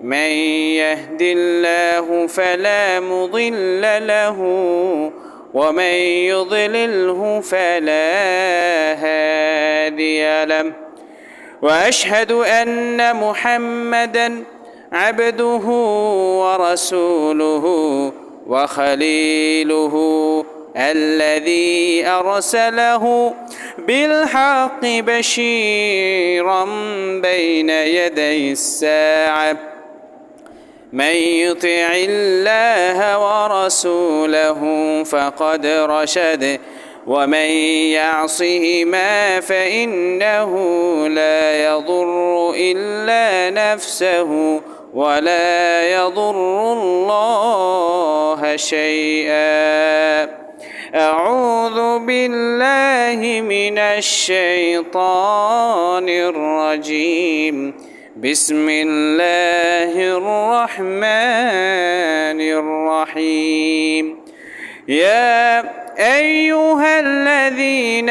من يهد الله فلا مضل له ومن يضلله فلا هادي له. وأشهد أن محمدا عبده ورسوله وخليله الذي أرسله بالحق بشيرا بين يدي الساعة. من يطع الله ورسوله فقد رشد ومن يعصهما فإنه لا يضر إلا نفسه ولا يضر الله شيئا. أعوذ بالله من الشيطان الرجيم. بسم الله الرحمن الرحيم يا ايها الذين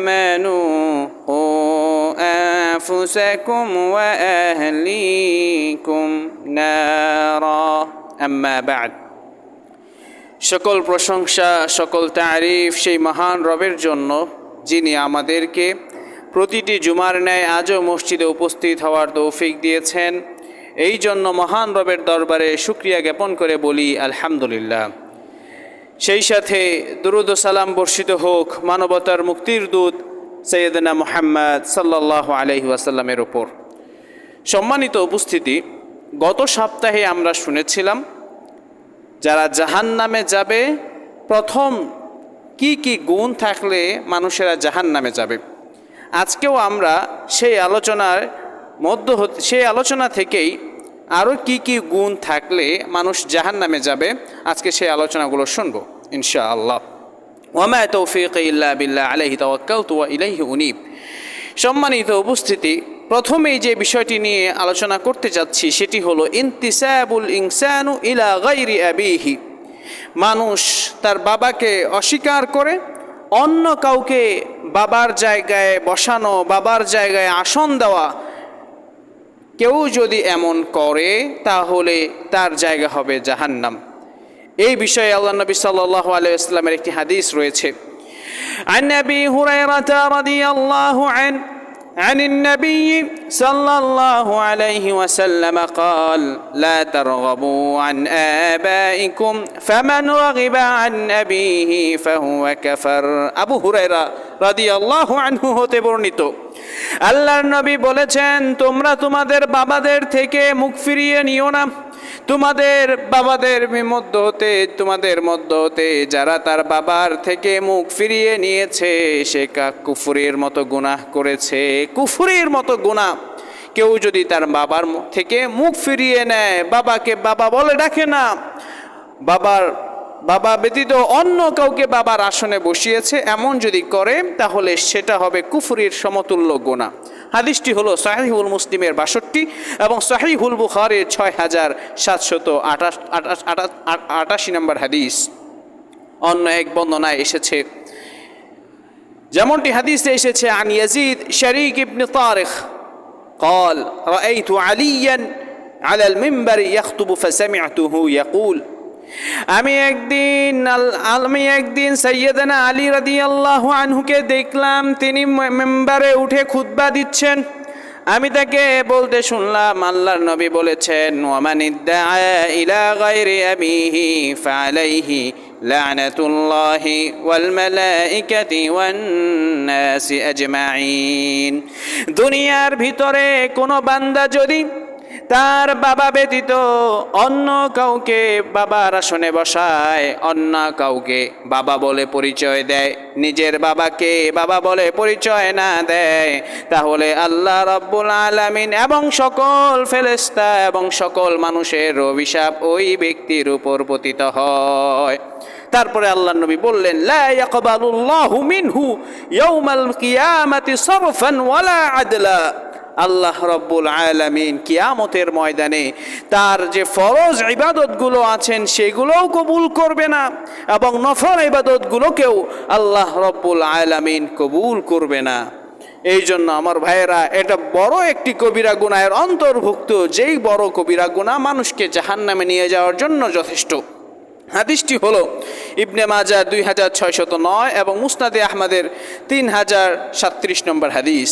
امنوا قوا انفسكم واهليكم نارا اما بعد সকল প্রশংসা সকল তারিফ সেই মহান রবের জন্য যিনি আমাদেরকে প্রতিটি জুমার ন্যায় আজও মসজিদে উপস্থিত হওয়ার তৌফিক দিয়েছেন। এই জন্য মহান রবের দরবারে সুক্রিয়া জ্ঞাপন করে বলি, আলহামদুলিল্লাহ। সেই সাথে দুরুদ সালাম বর্ষিত হোক মানবতার মুক্তির দূত সৈয়দনা মোহাম্মদ সাল্লাহ আলহি ওপর সম্মানিত উপস্থিতি, গত সপ্তাহে আমরা শুনেছিলাম, যারা জাহান নামে যাবে, প্রথম কি কি গুণ থাকলে মানুষেরা জাহান নামে যাবে? আজকেও আমরা সেই আলোচনার মধ্য সেই আলোচনা থেকেই আরও কি কি গুণ থাকলে মানুষ জাহান নামে যাবে, আজকে সেই আলোচনাগুলো শুনব ইনশা আল্লাহ তৌফিক ইল্লা বিল্লাহ আলহি তওয়াক্কালতু ওয়া ইলাইহি উনিব। সম্মানিত উপস্থিতি, প্রথমেই যে বিষয়টি নিয়ে আলোচনা করতে যাচ্ছি সেটি হলো, ইনতিসাবুল ইনসানু ইলা গাইরি আবিহি। মানুষ তার বাবাকে অস্বীকার করে, অন্য কাউকে বাবার জায়গায় বসানো বাবার জায়গায় আসন দেওয়া কেউ যদি এমন করে তাহলে তার জায়গা হবে জাহান্নাম এই বিষয়ে আল্লাহ নবী সাল্লাহ আলাইসলামের একটি হাদিস রয়েছে عن ابي هريره رضي الله عنه عن النبي صلى الله عليه وسلم قال لا ترغبوا عن آبائكم فمن رغب عن أبيه فهو كفر. أبو هريرة رضي الله عنه هو আল্লাহর নবী বলেছেন, তোমরা তোমাদের বাবাদের থেকে মুখ ফিরিয়ে নিও না। তোমাদের বাবাদের মধ্য হতে, তোমাদের মধ্য হতে যারা তার বাবার থেকে মুখ ফিরিয়ে নিয়েছে, সে কা কুফুরের মতো গুনাহ করেছে। কুফুরের মতো গুনাহ। কেউ যদি তার বাবার থেকে মুখ ফিরিয়ে নেয়, বাবাকে বাবা বলে ডাকে না। বাবার বাবা ব্যতীত অন্য কাউকে বাবার আসনে বসিয়েছে এমন যদি করে তাহলে সেটা হবে কুফুরির সমতুল্য গোনা হাদিসটি হলো সাহিহুল মুসলিমের বাষট্টি এবং সাহিহুল বুখারের ছয় হাজার সাতশত আটাশ আটাশ আটাশি নম্বর হাদিস অন্য এক বর্ণনায় এসেছে যেমনটি হাদিসে এসেছে আন ইয়াজিদ শরীক ইবনে তারিখ قال رأيت عليا على المنبر يخطب فسمعته يقول আমি একদিন আমি একদিন সৈয়দনা আলী রাদি আল্লাহ আনহুকে দেখলাম, তিনি মেম্বারে উঠে খুতবা দিচ্ছেন। আমি তাকে বলতে শুনলাম, আল্লাহর নবী বলেছেন আজমাইন দুনিয়ার ভিতরে কোনো বান্দা যদি তার বাবা ব্যতীত অন্য কাউকে বাবার আসনে বসায়, অন্য কাউকে বাবা বলে পরিচয় দেয়। নিজের বাবাকে বাবা বলে পরিচয় না দেয়। তাহলে আল্লাহ রব্বুল আলামিন এবং সকল ফেরেশতা এবং সকল মানুষের অভিশাপ ওই ব্যক্তির উপর পতিত হয়। তারপরে আল্লাহ নবী বললেন, লা মিনহু ইয়াউমাল কিয়ামাতি সারফান ওয়ালা আদলা। আল্লাহ রব্বুল আলামিন কিয়ামতের ময়দানে তার যে ফরজ ইবাদতগুলো আছেন সেগুলোও কবুল করবে না এবং নফল ইবাদতগুলোকেও আল্লাহ রব্বুল আলামিন কবুল করবে না। এই জন্য আমার ভাইয়েরা, এটা বড় একটি কবিরা গুনাহের অন্তর্ভুক্ত, যেই বড় কবিরা গুনাহ মানুষকে জাহান্নামে নিয়ে যাওয়ার জন্য যথেষ্ট। হাদিসটি হলো ইবনে মাজা দুই হাজার ছয়শত নয় এবং মুসনাদে আহমদের তিন হাজার সাত্রিশ নম্বর হাদিস।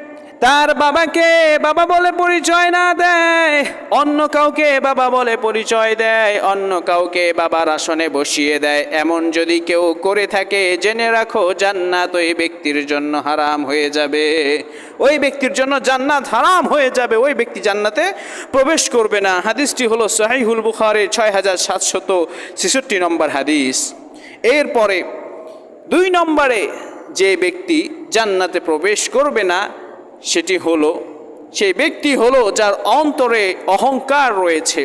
তার বাবাকে বাবা বলে পরিচয় না দেয়, অন্য কাউকে বাবা বলে পরিচয় দেয়, অন্য কাউকে বাবার আসনে বসিয়ে দেয়। এমন যদি কেউ করে থাকে, জেনে রাখো, জান্নাত ওই ব্যক্তির জন্য হারাম হয়ে যাবে। ওই ব্যক্তির জন্য জান্নাত হারাম হয়ে যাবে। ওই ব্যক্তি জান্নাতে প্রবেশ করবে না। হাদিসটি হলো সাহিহুল বুখারের ছয় হাজার সাতশত ছেষট্টি নম্বর হাদিস। এরপরে দুই নম্বরে যে ব্যক্তি জান্নাতে প্রবেশ করবে না সেটি হলো সেই ব্যক্তি হলো যার অন্তরে অহংকার রয়েছে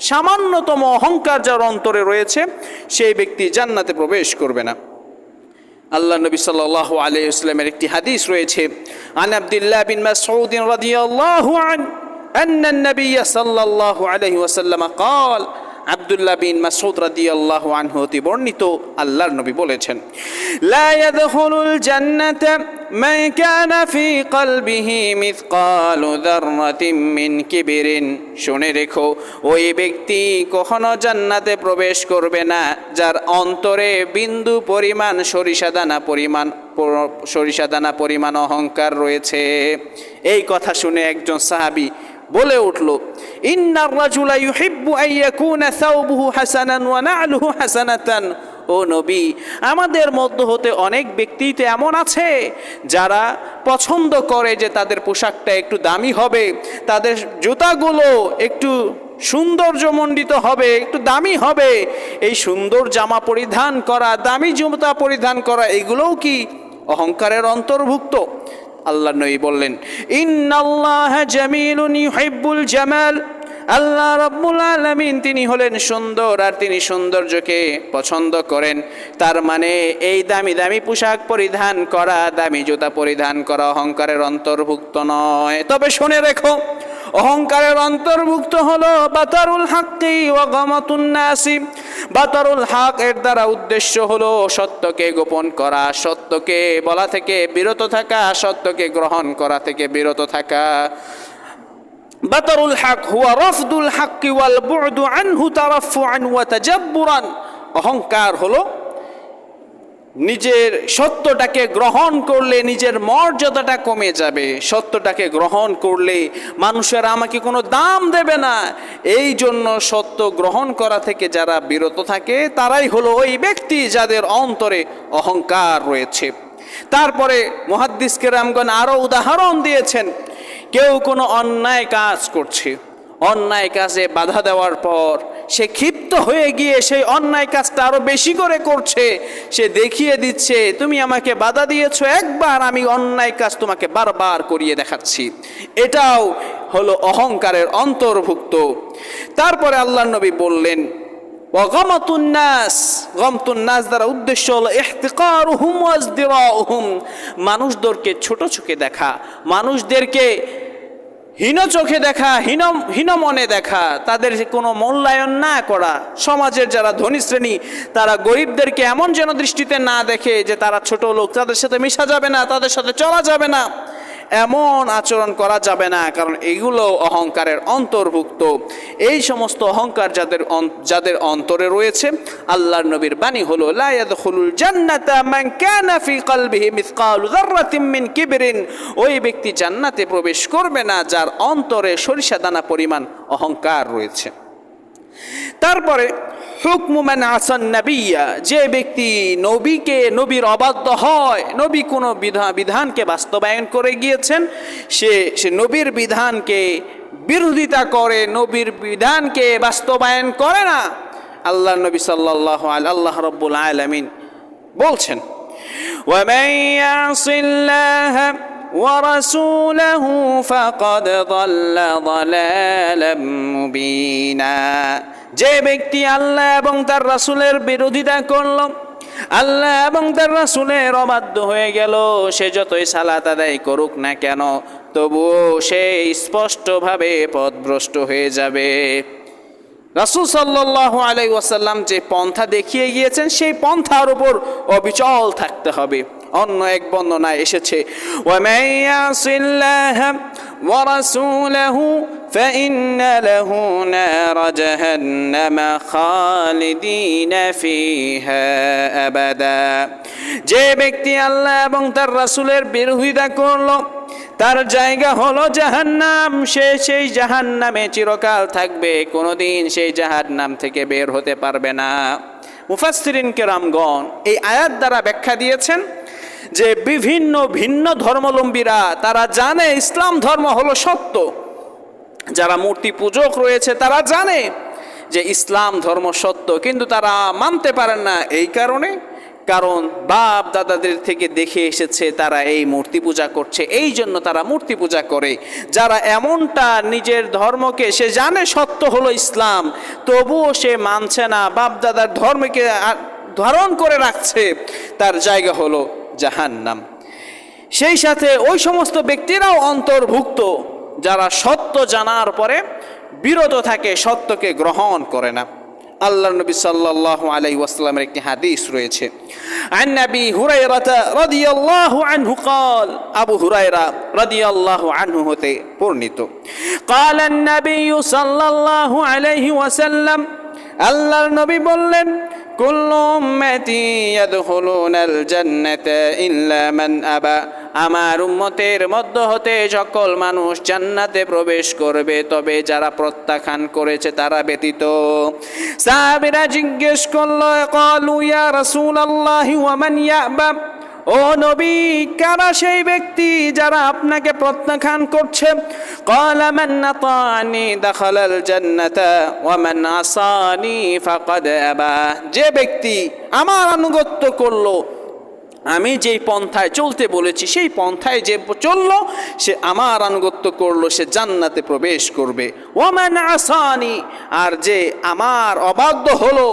সামান্যতম অহংকার যার অন্তরে রয়েছে সেই ব্যক্তি জান্নাতে প্রবেশ করবে না আল্লাহ নবী সাল্লাল্লাহু আলাইহি ওয়াসাল্লামের একটি হাদিস রয়েছে আন আব্দুল্লাহ বিন মাসউদ রাদিয়াল্লাহু আন أن النبي صلى الله عليه وسلم قال আব্দুল্লাহ বিন মাসউদ রাদিয়াল্লাহু আনহু হতে বর্ণিত আল্লাহর নবী বলেছেন, লা ইয়াদখুলুল জান্নাতা মান কানা ফি কলবিহি মিথকালু যাররাতিন মিন কিবরিন। শুনে রেখো, ওই ব্যক্তি কখনো জান্নাতে প্রবেশ করবে না, যার অন্তরে বিন্দু পরিমাণ সরিষা দানা পরিমাণ, সরিষা দানা পরিমাণ অহংকার রয়েছে। এই কথা শুনে একজন সাহাবী বলে উঠল ইন্নার রাজুলা ইউহিব্বু আন ইয়াকুনা সাওবুহু হাসানান ওয়া না'লুহু হাসানাতান। ও নবী, আমাদের মধ্য হতে অনেক ব্যক্তি তো এমন আছে যারা পছন্দ করে যে তাদের পোশাকটা একটু দামি হবে, তাদের জুতাগুলো একটু সৌন্দর্যমণ্ডিত হবে, একটু দামি হবে। এই সুন্দর জামা পরিধান করা, দামি জুতা পরিধান করা, এগুলোও কি অহংকারের অন্তর্ভুক্ত? আল্লাহ নবী বললেন জামাল। আল্লাহ রাব্বুল আলামিন তিনি হলেন সুন্দর আর তিনি সৌন্দর্যকে পছন্দ করেন। তার মানে এই দামি দামি পোশাক পরিধান করা, দামি জুতা পরিধান করা অহংকারের অন্তর্ভুক্ত নয়। তবে শুনে রেখো, অহংকারের অন্তর্ভুক্ত হলো বাতারুল হাক্কি ও গমাতুন নাসি। বাতারুল হাক এর দ্বারা উদ্দেশ্য হলো সত্যকে গোপন করা, সত্যকে বলা থেকে বিরত থাকা, সত্যকে গ্রহণ করা থেকে বিরত থাকা। বাতারুল হাক হুয়া রফদুল হাক্কি ওয়াল বুদু আনহু তারাফুআন ওয়া তাজাব্বুরান। অহংকার হলো নিজের সত্যটাকে গ্রহণ করলে নিজের মর্যাদাটা কমে যাবে। সত্যটাকে গ্রহণ করলে মানুষেরা আমাকে কোনো দাম দেবে না। এই জন্য সত্য গ্রহণ করা থেকে যারা বিরত থাকে, তারাই হলো ওই ব্যক্তি যাদের অন্তরে অহংকার রয়েছে। তারপরে মহাদ্দিসকে রামগণ আরও উদাহরণ দিয়েছেন, কেউ কোনো অন্যায় কাজ করছে। অন্যায় কাজে বাধা দেওয়ার পর সে ক্ষিপ্ত হয়ে গিয়ে সেই অন্যায় কাজটা আরও বেশি করে করছে। সে দেখিয়ে দিচ্ছে, তুমি আমাকে বাধা দিয়েছ, একবার আমি অন্যায় কাজ তোমাকে বারবার করিয়ে দেখাচ্ছি। এটাও হলো অহংকারের অন্তর্ভুক্ত। তারপরে আল্লাহ নবী বললেন দ্বারা উদ্দেশ্য ওয়াজদিরাউহুম মানুষদেরকে ছোট চোখে দেখা, মানুষদেরকে হীন চোখে দেখা, হীন হীন মনে দেখা, তাদের কোনো মূল্যায়ন না করা। সমাজের যারা ধনী শ্রেণি, তারা গরিবদেরকে এমন যেন দৃষ্টিতে না দেখে যে তারা ছোট লোক, তাদের সাথে মিশা যাবে না, তাদের সাথে চলা যাবে না। এমন আচরণ করা যাবে না, কারণ এগুলো অহংকারের অন্তর্ভুক্ত। এই সমস্ত অহংকার যাদের যাদের অন্তরে রয়েছে, আল্লাহর নবীর বাণী হলো, লা ইয়াদখুলুল জান্নাতা মান কানা ফি কলবিহি মিসকালু যাররাতিন মিন কিবরিন। ওই ব্যক্তি জান্নাতে প্রবেশ করবে না, যার অন্তরে সরিষা দানা পরিমাণ অহংকার রয়েছে। তারপরে হুকমুমান আসান নাবিয়া যে ব্যক্তি নবীকে নবীর অবাধ্য হয় নবী কোনো বিধান বিধানকে বাস্তবায়ন করে গিয়েছেন সে সে নবীর বিধানকে বিরোধিতা করে নবীর বিধানকে বাস্তবায়ন করে না আল্লাহ নবী সাল্লাহ আল্লাহ রব্বুল আলমিন বলছেন ومن يعص الله ورسوله فقد ضل ضلالا مبينا যে ব্যক্তি আল্লাহ এবং তার রাসূলের বিরোধিতা করল, আল্লাহ এবং তার রাসূলের অবাধ্য হয়ে গেল, সে যতই সালাত আদায় করুক না কেন, তবুও সে স্পষ্টভাবে পথভ্রষ্ট হয়ে যাবে। রাসুল সাল্লাহ আলাই ওয়াসাল্লাম যে পন্থা দেখিয়ে গিয়েছেন, সেই পন্থার উপর অবিচল থাকতে হবে। অন্য এক বর্ণনায় এসেছে وَمَن يَعْصِ اللَّهَ وَرَسُولَهُ فَإِنَّ لَهُ نَارَ جَهَنَّمَ خَالِدِينَ فِيهَا أَبَدًا যে ব্যক্তি আল্লাহ এবং তার রাসূলের বিরোধিতা করলো তার জায়গা হলো জাহান্নাম সে সেই জাহান্নামে চিরকাল থাকবে কোনোদিন সেই জাহান্নাম থেকে বের হতে পারবে না মুফাসসিরিন কেরামগণ এই আয়াত দ্বারা ব্যাখ্যা দিয়েছেন যে বিভিন্ন ভিন্ন ধর্মাবলম্বীরা, তারা জানে ইসলাম ধর্ম হলো সত্য। যারা মূর্তি পূজক রয়েছে, তারা জানে যে ইসলাম ধর্ম সত্য, কিন্তু তারা মানতে পারেন না এই কারণে। কারণ বাপ দাদাদের থেকে দেখে এসেছে তারা এই মূর্তি পূজা করছে, এই জন্য তারা মূর্তি পূজা করে। যারা এমনটা নিজের ধর্মকে, সে জানে সত্য হলো ইসলাম, তবুও সে মানছে না। বাপ দাদার ধর্মকে ধারণ করে রাখছে, তার জায়গা হলো জাহান্নাম সেই সাথে ওই সমস্ত ব্যক্তিরাও অন্তর্ভুক্ত যারা সত্য জানার পরে বিরত থাকে সত্যকে গ্রহণ করে না আল্লাহ নবী সাল্লাল্লাহু আলাইহি ওয়াসাল্লামের একটি হাদিস রয়েছে عن ابي هريره رضي الله عنه قال আবু হুরায়রা রাদিয়াল্লাহু আনহু হতে বর্ণিত قال النبي صلى الله عليه وسلم আল্লাহর নবী বললেন কুল্লু أمتي يدخلون الجنة إلا من আবা। আমার উম্মতের মধ্য হতে সকল মানুষ জান্নাতে প্রবেশ করবে, তবে যারা প্রত্যাখ্যান করেছে তারা ব্যতীত। সাহাবীরা জিজ্ঞেস করল কলুয়া ইয়া রাসূলুল্লাহি ওয়া মান ইয়াবা? ও নবী কারা সেই ব্যক্তি যারা আপনাকে প্রত্যাখ্যান করছে? যে ব্যক্তি আমার আনুগত্য করল আমি যেই পন্থায় চলতে বলেছি, সেই পন্থায় যে চলল, সে আমার আনুগত্য করল, সে জান্নাতে প্রবেশ করবে। ওমান আসানি, আর যে আমার অবাধ্য হলো,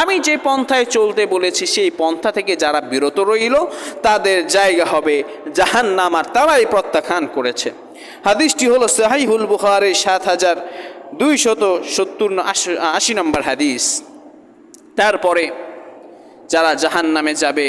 আমি যে পন্থায় চলতে বলেছি, সেই পন্থা থেকে যারা বিরত রইল, তাদের জায়গা হবে জাহান্নাম আর তারাই প্রত্যাখ্যান করেছে। হাদিসটি হলো সাহাইহুল বুখারের সাত হাজার দুইশত সত্তর আশি নম্বর হাদিস। তারপরে যারা জাহান নামে যাবে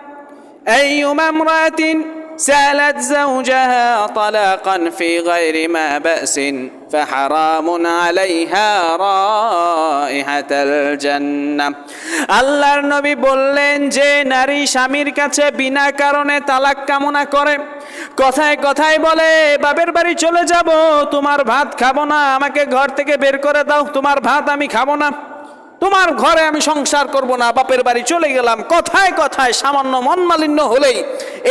أيما امرأة سألت زوجها طلاقا في غير ما بأس فحرام عليها رائحة الجنة আল্লাহর নবী বললেন যে নারী স্বামীর কাছে বিনা কারণে তালাক কামনা করে কথায় কথায় বলে বাপের বাড়ি চলে যাব তোমার ভাত খাবো না আমাকে ঘর থেকে বের করে দাও তোমার ভাত আমি খাবো না তোমার ঘরে আমি সংসার করব না, বাপের বাড়ি চলে গেলাম। কথায় কথায় সামান্য মনমালিন্য হলেই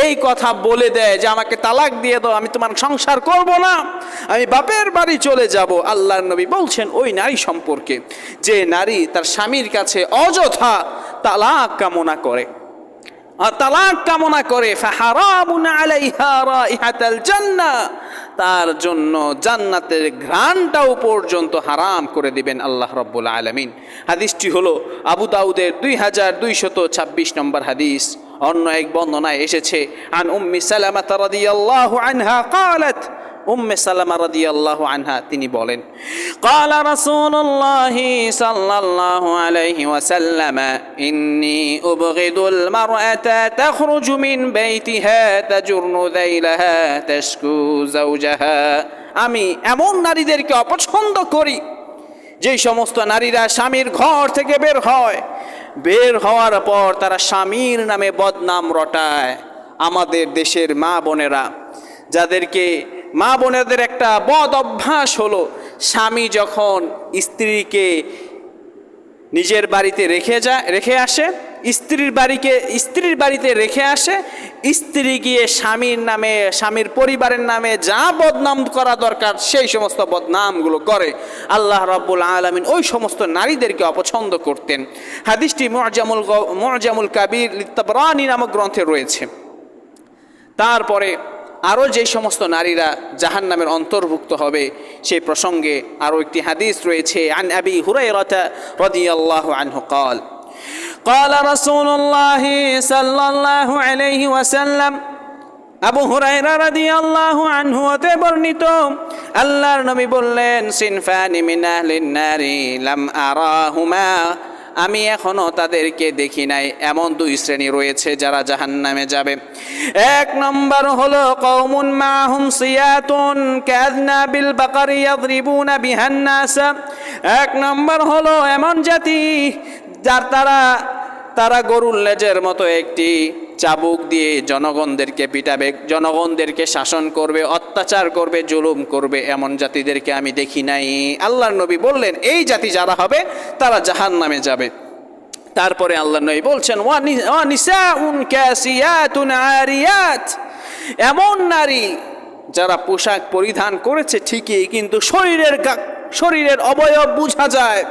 এই কথা বলে দেয় যে, আমাকে তালাক দিয়ে দাও, আমি তোমার সংসার করব না, আমি বাপের বাড়ি চলে যাব। আল্লাহর নবী বলছেন ওই নারী সম্পর্কে যে নারী তার স্বামীর কাছে অযথা তালাক কামনা করে। আর তালাক কামনা করে, ফাহারামুন আলাইহা রাইহাতাল জান্নাহ। তার জন্য জান্নাতের ঘ্রাণটাও পর্যন্ত হারাম করে দিবেন আল্লাহ রব্বুল আলমিন হাদিসটি হলো আবু দাউদের দুই হাজার দুইশত ছাব্বিশ নম্বর হাদিস অন্য এক বর্ণনায় এসেছে আন উম্মি সালামা রাদিয়াল্লাহু আনহা قالت উম্মে সালামা রাদিয়াল্লাহু আনহা তিনি বলেন قال رسول الله صلى الله عليه وسلم إني أبغض المرأة تخرج من بيتها تجر ذيلها تشكو زوجها আমি এমন নারীদেরকে অপছন্দ করি যেই সমস্ত নারীরা স্বামীর ঘর থেকে বের হয় বের হওয়ার পর তারা স্বামীর নামে বদনাম রটায় আমাদের দেশের মা বোনেরা যাদেরকে মা বোনেদের একটা বদ অভ্যাস হলো, স্বামী যখন স্ত্রীকে নিজের বাড়িতে রেখে যায় রেখে আসে, স্ত্রীর বাড়িকে, স্ত্রীর বাড়িতে রেখে আসে, স্ত্রী গিয়ে স্বামীর নামে, স্বামীর পরিবারের নামে যা বদনাম করা দরকার, সেই সমস্ত বদনামগুলো করে। আল্লাহ রাব্বুল আলমিন ওই সমস্ত নারীদেরকে অপছন্দ করতেন। হাদিসটি মজামুল মজামুল কাবির লিত্তাবরানি নামক গ্রন্থে রয়েছে। তারপরে আরও যে সমস্ত নারীরা জাহান নামের অন্তর্ভুক্ত হবে সেই প্রসঙ্গে আরও একটি হাদিস রয়েছে আন আবি হুরাইরাতা রাদিয়াল্লাহু আনহু قال قال رسول الله صلى الله عليه وسلم আবু হুরাইরা রাদিয়াল্লাহু আনহু হতে বর্ণিত আল্লাহর নবী বললেন সিনফানি মিন আহলিন নারি লাম আরাহুমা আমি এখনও তাদেরকে দেখি নাই। এমন দুই শ্রেণি রয়েছে যারা জাহান নামে যাবে। এক নম্বর হল কৌমুন মাহুম সিয়াতুন কাযনা বিল বাকারিয়া ইয়াদরিবুনা বিহান এক নম্বর হলো এমন জাতি যার তারা তারা গরুর লেজের মতো একটি চাবুক দিয়ে জনগণদেরকে পিটাবে, জনগণদেরকে শাসন করবে, অত্যাচার করবে, জুলুম করবে এমন জাতিদেরকে আমি দেখি নাই। আল্লাহর নবী বললেন, এই জাতি যারা হবে, তারা জাহান নামে যাবে। তারপরে আল্লাহ নবী বলছেন এমন নারী যারা পোশাক পরিধান করেছে ঠিকই, কিন্তু শরীরের শরীরের অবয়ব বোঝা যায়,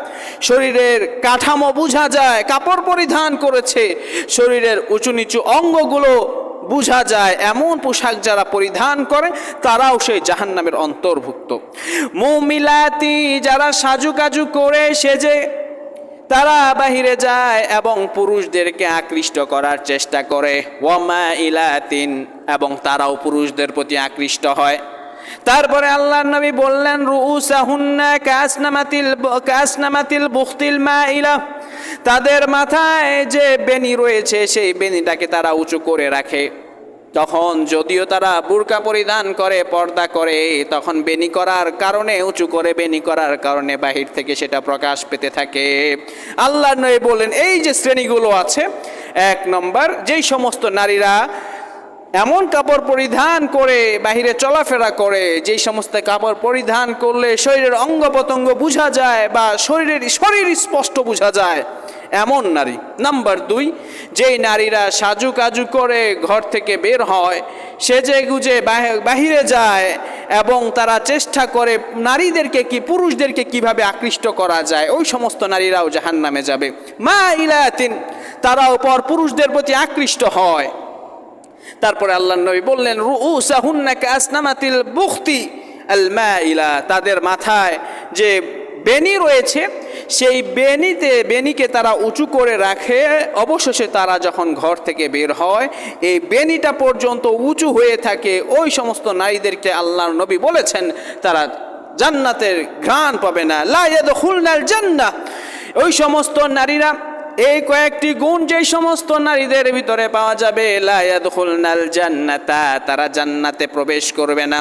শরীরের কাঠামো বোঝা যায়, কাপড় পরিধান করেছে, শরীরের উঁচু নিচু অঙ্গগুলো বোঝা যায়, এমন পোশাক যারা পরিধান করে, তারাও সেই জাহান্নামের অন্তর্ভুক্ত। মৌমিলাতি যারা সাজুকাজু করে সেজে, তারা বাহিরে যায় এবং পুরুষদেরকে আকৃষ্ট করার চেষ্টা করে। ওয়ামা ইলাতিন এবং তারাও পুরুষদের প্রতি আকৃষ্ট হয়। তারপরে আল্লাহ নবী বললেন, রুউসাহুন্না কাসনামাতিল কাসনামাতিল বুখতিল মা ইলা তাদের মাথায় যে বেনি রয়েছে, সেই বেনিটাকে তারা উঁচু করে রাখে। তখন যদিও তারা বুরকা পরিধান করে, পর্দা করে, তখন বেনি করার কারণে, উঁচু করে বেনি করার কারণে বাহির থেকে সেটা প্রকাশ পেতে থাকে। আল্লাহ নয় বলেন এই যে শ্রেণীগুলো আছে, এক নম্বর, যেই সমস্ত নারীরা এমন কাপড় পরিধান করে, বাহিরে চলাফেরা করে, যেই সমস্ত কাপড় পরিধান করলে শরীরের অঙ্গ প্রত্যঙ্গ বোঝা যায় বা শরীরের শরীর স্পষ্ট বোঝা যায়। এমন নারী। নাম্বার দুই, যেই নারীরা সাজু কাজু করে ঘর থেকে বের হয়, সেজে গুজে বাহিরে যায় এবং তারা চেষ্টা করে নারীদেরকে কি, পুরুষদেরকে কীভাবে আকৃষ্ট করা যায়, ওই সমস্ত নারীরাও জাহান নামে যাবে। মা ইলায়াতিন তারাও পর পুরুষদের প্রতি আকৃষ্ট হয়। তারপরে আল্লাহ নবী বললেন রুউসাহুন্নাকা আসনামাতিল বুখতি আল মাইলা। তাদের মাথায় যে বেনি রয়েছে, সেই বেনিতে বেনিকে তারা উঁচু করে রাখে। অবশেষে তারা যখন ঘর থেকে বের হয়, এই বেনিটা পর্যন্ত উঁচু হয়ে থাকে। ওই সমস্ত নারীদেরকে আল্লাহর নবী বলেছেন, তারা জান্নাতের ঘ্রাণ পাবে না। লা ইয়াদখুলনাল জান্নাহ। ওই সমস্ত নারীরা এই কয়েকটি গুণ যেই সমস্ত নারীদের ভিতরে পাওয়া যাবে লায়াদখুলনাল জান্নাতা, তারা জান্নাতে প্রবেশ করবে না।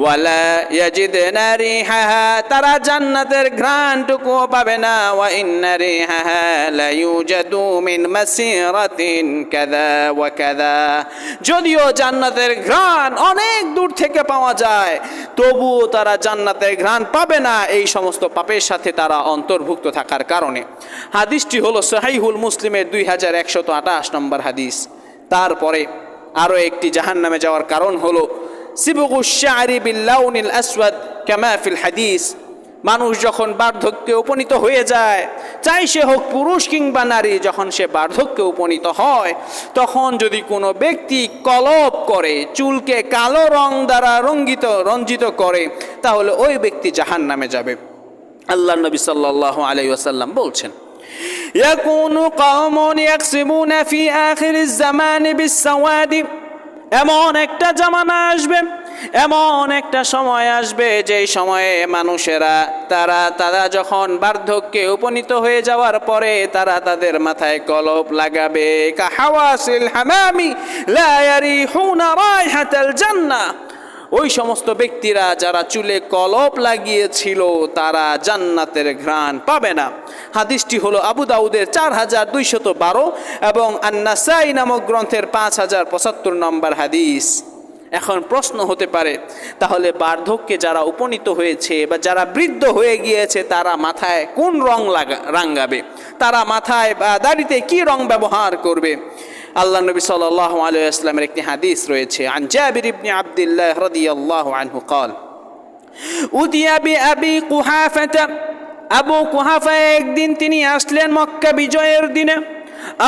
ওয়ালা ইয়াজিদনা রিহাহা, তারা জান্নাতের ঘ্রাণটুকুও পাবে না। ওয়া ইন্না রিহাহা লা ইউজাদু মিন মাসিরাতিন কাযা ওয়া কাযা। যদিও জান্নাতের ঘ্রাণ অনেক দূর থেকে পাওয়া যায়, তবুও তারা জান্নাতের ঘ্রাণ পাবে না। এই সমস্ত পাপের সাথে তারা অন্তর্ভুক্ত থাকার কারণে। হাদিসটি হলো সাহিহুল মুসলিমের দুই হাজার একশত আঠাশ নম্বর হাদিস। তারপরে আরও একটি জাহান নামে যাওয়ার কারণ হলো বিল্লাউনিল আসওয়াদ কামা ফিল হাদিস। মানুষ যখন বার্ধক্যে উপনীত হয়ে যায়, চাই সে হোক পুরুষ কিংবা নারী, যখন সে বার্ধক্যে উপনীত হয়, তখন যদি কোনো ব্যক্তি কলপ করে, চুলকে কালো রং দ্বারা রঙ্গিত, রঞ্জিত করে, তাহলে ওই ব্যক্তি জাহান নামে যাবে। আল্লাহ নবী সাল্লাহ আলাই আসাল্লাম বলছেন يكون قوم يقسمون في آخر الزمان بالسواد এমন একটা জামানা আসবে এমন একটা সময় আসবে যে সময়ে মানুষেরা তারা তারা যখন বার্ধক্যে উপনীত হয়ে যাওয়ার পরে তারা তাদের মাথায় কলপ লাগাবে কাহাওয়াসিল হামামি লা ইয়ারিহুনা রাইহাতাল জান্নাহ ওই সমস্ত ব্যক্তিরা যারা চুলে কলপ লাগিয়েছিল, তারা জান্নাতের ঘ্রাণ পাবে না। হাদিসটি হলো আবু দাউদের চার হাজার দুইশত বারো এবং আন্নাসাই নামক গ্রন্থের পাঁচ হাজার পঁচাত্তর নম্বর হাদিস। এখন প্রশ্ন হতে পারে, তাহলে বার্ধক্যে যারা উপনীত হয়েছে বা যারা বৃদ্ধ হয়ে গিয়েছে, তারা মাথায় কোন রং লাগা রাঙ্গাবে? তারা মাথায় বা দাড়িতে কি রং ব্যবহার করবে? আল্লাহ নবী সাল্লাহ আলু ইসলামের একটি হাদিস রয়েছে, আন জাবির ইবনে আবদুল্লাহ রদিয়াল্লাহ আনহু কল উদিয়া বি আবি কুহাফাতা আবু কুহাফা একদিন তিনি আসলেন মক্কা বিজয়ের দিনে।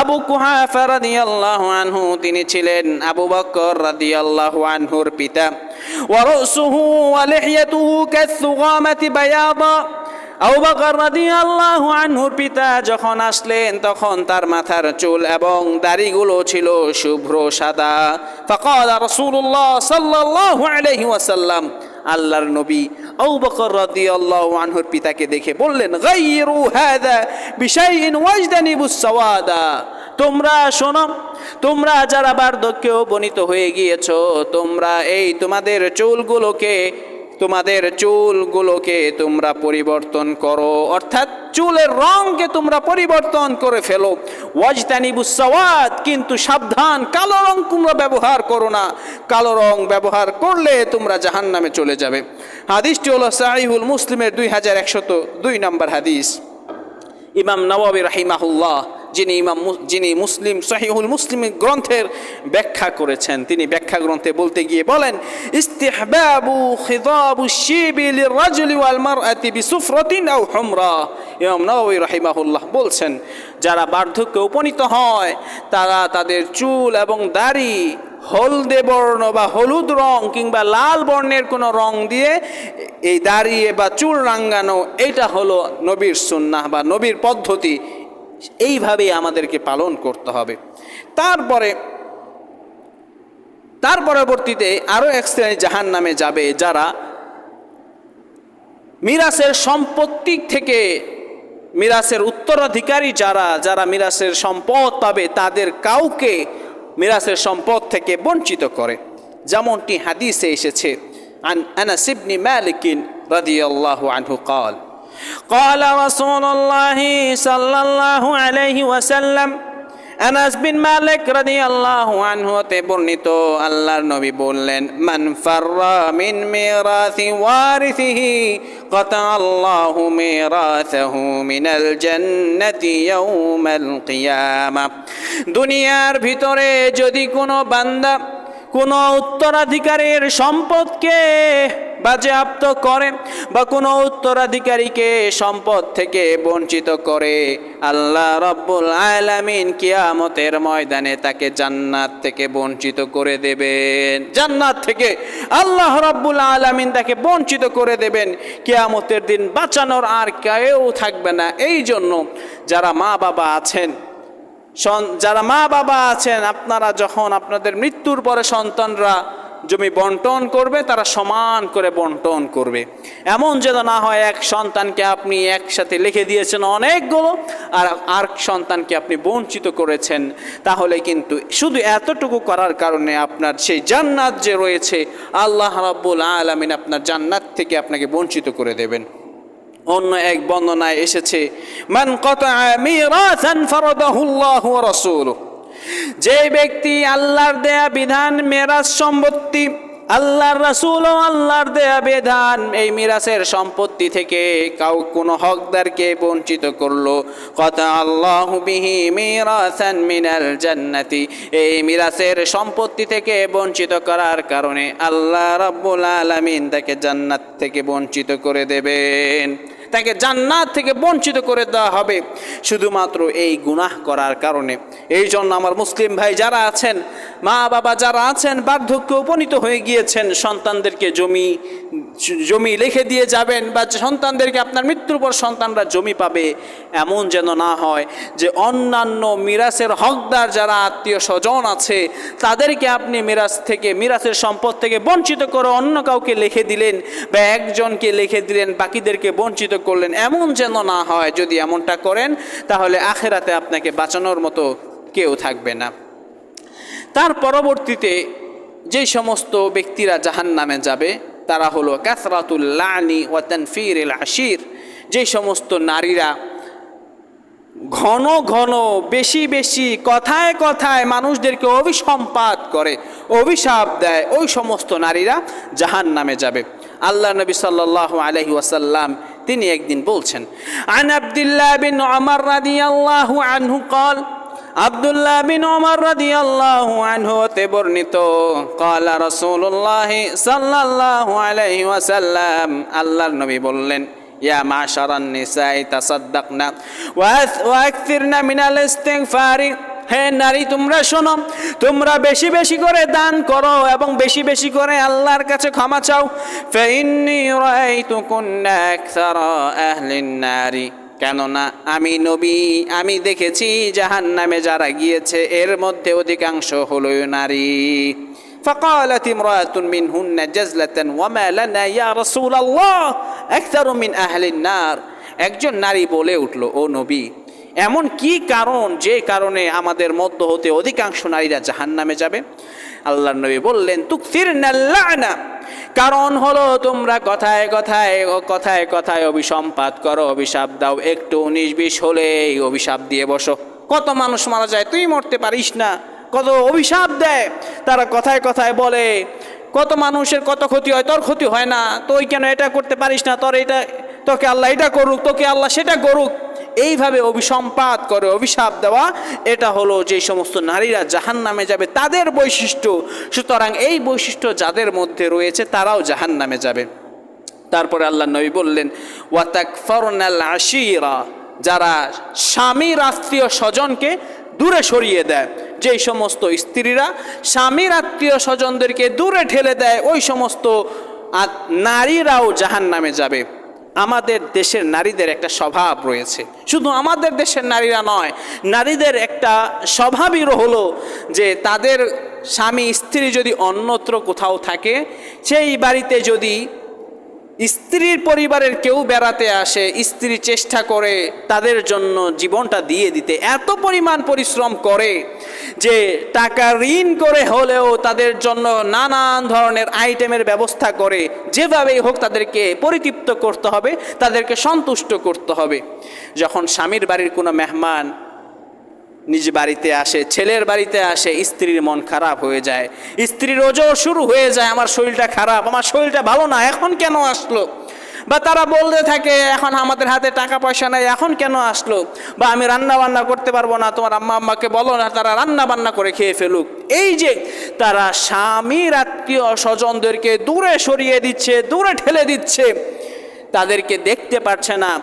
আবু কুহাফা রাদিয়াল্লাহু আনহু তিনি ছিলেন আবু বকর রাদিয়াল্লাহু আনহুর পিতা। ওয়া রাসুহু ওয়া লিহিয়াতুহু কাসুগামাতি বায়াদা রাদিয়াল্লাহু আনহুর পিতা যখন আসলেন, তখন তার মাথার চুল এবং দাড়িগুলো ছিল শুভ্র সাদা। ফাকাল রাসূলুল্লাহ সাল্লাল্লাহু আলাইহি ওয়াসাল্লাম, আল্লাহর নবী আবু বকর আল্লাহ আনহুর পিতাকে দেখে বললেন, গায়রু হাদা বিশাইইন ওয়াজদানিবুস সাওয়াদা। তোমরা শোনো, তোমরা যারা বার্ধক্যে উপনীত হয়ে গিয়েছো, তোমরা এই তোমাদের চুলগুলোকে তোমাদের চুলগুলোকে তোমরা পরিবর্তন করো। অর্থাৎ চুলের রংকে তোমরা পরিবর্তন করে ফেলো। ওয়াজতানিবুসাওয়াদ কিন্তু সাবধান, কালো রং তোমরা ব্যবহার করো না। কালো রং ব্যবহার করলে তোমরা জাহান নামে চলে যাবে। হাদিসটি হলো সাহিহুল মুসলিমের দুই হাজার একশত দুই নম্বর হাদিস। ইমাম নবাবী রাহিমাহুল্লাহ যিনি ইমাম যিনি মুসলিম, সহিহুল মুসলিম গ্রন্থের ব্যাখ্যা করেছেন। তিনি ব্যাখ্যা গ্রন্থে বলতে গিয়ে বলেন, ইস্তিহবাবু খিদাবু শিবি লিরাজুলি ওয়াল মারআতি বিসুফরাতিন আও হুমরা। ইমাম নবাবী রাহিমাহুল্লাহ বলছেন, যারা বার্ধক্যে উপনীত হয়, তারা তাদের চুল এবং দাড়ি হলদে বর্ণ বা হলুদ রং কিংবা লাল বর্ণের কোনো রং দিয়ে এই দাঁড়িয়ে বা চুল রাঙ্গানো এটা হলো নবীর সুন্নাহ বা নবীর পদ্ধতি। এইভাবেই আমাদেরকে পালন করতে হবে। তারপরে, তার পরবর্তীতে আরও এক শ্রেণি জাহান নামে যাবে যারা মিরাসের সম্পত্তি থেকে মিরাসের উত্তরাধিকারী যারা যারা মিরাসের সম্পদ পাবে তাদের কাউকে মিরাসের সম্পদ থেকে বঞ্চিত করে। যেমনটি হাদিসে এসেছে, আন আনাসিবনি মালিকিন রাদিয়াল্লাহু আনহু কাল। قال رسول الله صلى الله عليه وسلم আনাস বিন মালিক রাদিয়াল্লাহু আনহু তে বর্ণিত আল্লাহর নবী বললেন মান ফাররা মিন মিরাথি ওয়ারিথিহি قطع الله ميراثه من الجنة يوم القيامة দুনিয়ার ভিতরে যদি কোনো বান্দা কোনো উত্তরাধিকারীর সম্পদকে বাজেয়াপ্ত করে বা কোনো উত্তরাধিকারীকে সম্পদ থেকে বঞ্চিত করে, আল্লাহ রব্বুল আলামিন কিয়ামতের ময়দানে তাকে জান্নাত থেকে বঞ্চিত করে দেবেন। জান্নাত থেকে আল্লাহ রব্বুল আলামিন তাকে বঞ্চিত করে দেবেন। কিয়ামতের দিন বাঁচানোর আর কেউ থাকবে না। এই জন্য যারা মা বাবা আছেন যারা মা বাবা আছেন, আপনারা যখন আপনাদের মৃত্যুর পরে সন্তানরা জমি বন্টন করবে, তারা সমান করে বন্টন করবে। এমন যেন না হয় এক সন্তানকে আপনি একসাথে লিখে দিয়েছেন অনেকগুলো, আর আর সন্তানকে আপনি বঞ্চিত করেছেন। তাহলে কিন্তু শুধু এতটুকু করার কারণে আপনার সেই জান্নাত যে রয়েছে, আল্লাহ রাব্বুল আলামিন আপনার জান্নাত থেকে আপনাকে বঞ্চিত করে দেবেন। অন্য এক বর্ণনায় এসেছে, মান কতা মিরাসান ফারাদাহুল্লাহু রাসূলুহু। যে ব্যক্তি আল্লাহর দেয়া বিধান, মেরাজ সম্পত্তি, আল্লাহর রাসূল ও আল্লাহর দেয়া বিধান, এই মিরাসের সম্পত্তি থেকে কাউ কোনো হকদারকে বঞ্চিত করল। কথা আল্লাহ বিহি মিরাসান মিনাল জান্নাতি। এই মিরাসের সম্পত্তি থেকে বঞ্চিত করার কারণে আল্লাহ রাব্বুল আলামিন তাকে জান্নাত থেকে বঞ্চিত করে দেবেন। তাকে জান্নাত থেকে বঞ্চিত করে দেওয়া হবে। শুধুমাত্র এই গুনাহ করার কারণে। এই জন্য আমার মুসলিম ভাই যারা আছেন মা বাবা যারা আছেন, বার্ধক্যে উপনীত হয়ে গিয়েছেন, সন্তানদেরকে জমি জমি লিখে দিয়ে যাবেন বা সন্তানদেরকে আপনার মৃত্যুর পর সন্তানরা জমি পাবে, এমন যেন না হয় যে অন্যান্য মিরাসের হকদার যারা আত্মীয় স্বজন আছে, তাদেরকে আপনি মিরাস থেকে, মিরাসের সম্পদ থেকে বঞ্চিত করে অন্য কাউকে লিখে দিলেন বা একজনকে লিখে দিলেন, বাকিদেরকে বঞ্চিত করলেন, এমন যেন না হয়। যদি এমনটা করেন, তাহলে আখেরাতে আপনাকে বাঁচানোর মতো কেউ থাকবে না। তার পরবর্তীতে যে সমস্ত ব্যক্তিরা জাহান নামে যাবে তারা হলো ক্যাসরাতুল্লানি ও তানফির আশির। যে সমস্ত নারীরা ঘন ঘন, বেশি বেশি, কথায় কথায় মানুষদেরকে অভিসম্পাত করে, অভিশাপ দেয়, ওই সমস্ত নারীরা জাহান নামে যাবে। আল্লাহ নবী সাল আলহি ওয়াসাল্লাম তিনি একদিন বলছেন, আন আবদুল্লাহ বিন আমার আনহু কল আবদুল্লাহ বিন ওমর রাদিয়াল্লাহু আনহু তে বর্ণিত, কালা রাসূলুল্লাহ সাল্লাল্লাহু আলাইহি ওয়াসাল্লাম আল্লাহর নবী বললেন, ইয়া মাশারান নিসাই, তাসাদ্দাকনা ওয়া আকসিরনা মিনাল ইস্তিগফারি হে নারী, তোমরা শোনো, তোমরা বেশি বেশি করে দান করো এবং বেশি বেশি করে আল্লাহর কাছে ক্ষমা চাও। ফাইন্নি রাআইতুকুন্না আকসারা আহলিন নারী। কেননা আমি নবী আমি দেখেছি জাহান নামে যারা গিয়েছে এর মধ্যে অধিকাংশ হলো নারী فقالت امرأة منهن جزلة وما لنا يا رسول الله أكثر من أهل النار একজন নারী বলে উঠল ও নবী এমন কি কারণ যে কারণে আমাদের মধ্য হতে অধিকাংশ নারীরা জাহান নামে যাবে আল্লাহ নবী বললেন তুকফির না কারণ হলো তোমরা কথায় কথায় ও কথায় কথায় অভিসম্পাত করো, অভিশাপ দাও, একটু উনিশ বিশ হলেই অভিশাপ দিয়ে বসো। কত মানুষ মারা যায়, তুই মরতে পারিস না। কত অভিশাপ দেয়, তারা কথায় কথায় বলে, কত মানুষের কত ক্ষতি হয়, তোর ক্ষতি হয় না। তুই কেন এটা করতে পারিস না? তোর এটা, তোকে আল্লাহ এটা করুক, তোকে আল্লাহ সেটা করুক। এইভাবে অভিসম্পাত করে, অভিশাপ দেওয়া, এটা হলো যে সমস্ত নারীরা জাহান নামে যাবে, তাদের বৈশিষ্ট্য। সুতরাং এই বৈশিষ্ট্য যাদের মধ্যে রয়েছে, তারাও জাহান নামে যাবে। তারপরে আল্লাহ নবী বললেন ওয়াতাক ফরনাল আশিরা যারা স্বামীর আত্মীয় স্বজনকে দূরে সরিয়ে দেয়, যেই সমস্ত স্ত্রীরা স্বামীর আত্মীয় স্বজনদেরকে দূরে ঠেলে দেয়, ওই সমস্ত নারীরাও জাহান নামে যাবে। আমাদের দেশের নারীদের একটা স্বভাব রয়েছে। শুধু আমাদের দেশের নারীরা নয়, নারীদের একটা স্বভাবই হলো যে তাদের স্বামী স্ত্রী যদি অন্যত্র কোথাও থাকে, সেই বাড়িতে যদি স্ত্রীর পরিবারের কেউ বেড়াতে আসে, স্ত্রী চেষ্টা করে তাদের জন্য জীবনটা দিয়ে দিতে। এত পরিমাণ পরিশ্রম করে যে টাকা ঋণ করে হলেও তাদের জন্য নানান ধরনের আইটেমের ব্যবস্থা করে, যেভাবেই হোক তাদেরকে পরিতৃপ্ত করতে হবে, তাদেরকে সন্তুষ্ট করতে হবে। যখন স্বামীর বাড়ির কোনো মেহমান নিজ বাড়িতে আসে, ছেলের বাড়িতে আসে, স্ত্রীর মন খারাপ হয়ে যায়। স্ত্রীর ওজো শুরু হয়ে যায়, আমার শরীরটা খারাপ, আমার শরীরটা ভালো না, এখন কেন আসলো? বা তারা বলতে থাকে, এখন আমাদের হাতে টাকা পয়সা নাই, এখন কেন আসলো? বা, আমি রান্না বান্না করতে পারব না, তোমার আম্মা আম্মাকে বলো না, তারা রান্না বান্না করে খেয়ে ফেলুক। এই যে তারা স্বামীর আত্মীয় স্বজনদেরকে দূরে সরিয়ে দিচ্ছে, দূরে ঠেলে দিচ্ছে, তাদেরকে দেখতে পারছে না।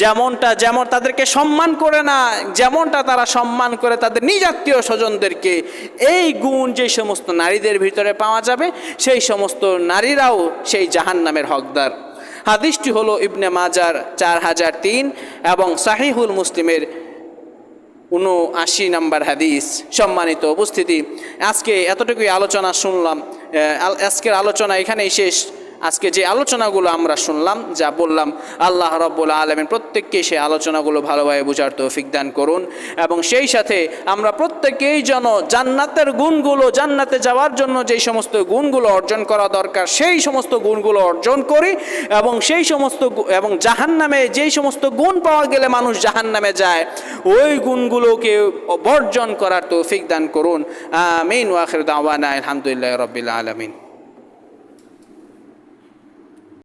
যেমনটা, যেমন তাদেরকে সম্মান করে না, যেমনটা তারা সম্মান করে তাদের নিজ আত্মীয় স্বজনদেরকে, এই গুণ যে সমস্ত নারীদের ভিতরে পাওয়া যাবে, সেই সমস্ত নারীরাও সেই জাহান নামের হকদার। হাদিসটি হলো ইবনে মাজার চার হাজার তিন এবং সাহিহুল মুসলিমের উনআশি নাম্বার হাদিস। সম্মানিত উপস্থিতি, আজকে এতটুকুই আলোচনা শুনলাম আজকের আলোচনা এখানেই শেষ। আজকে যে আলোচনাগুলো আমরা শুনলাম, যা বললাম, আল্লাহ রব্বুল আলমেন প্রত্যেককে সেই আলোচনাগুলো ভালোভাবে বোঝার তৌফিক দান করুন এবং সেই সাথে আমরা প্রত্যেকেই যেন জান্নাতের গুণগুলো, জান্নাতে যাওয়ার জন্য যেই সমস্ত গুণগুলো অর্জন করা দরকার, সেই সমস্ত গুণগুলো অর্জন করি এবং সেই সমস্ত এবং জাহান্নামে যেই সমস্ত গুণ পাওয়া গেলে মানুষ জাহান্নামে যায়, ওই গুণগুলোকে বর্জন করার তৌফিক দান করুন। আমিন। ওয়াখির দাওয়ানা আলহামদুলিল্লাহ রবিল আলমিন।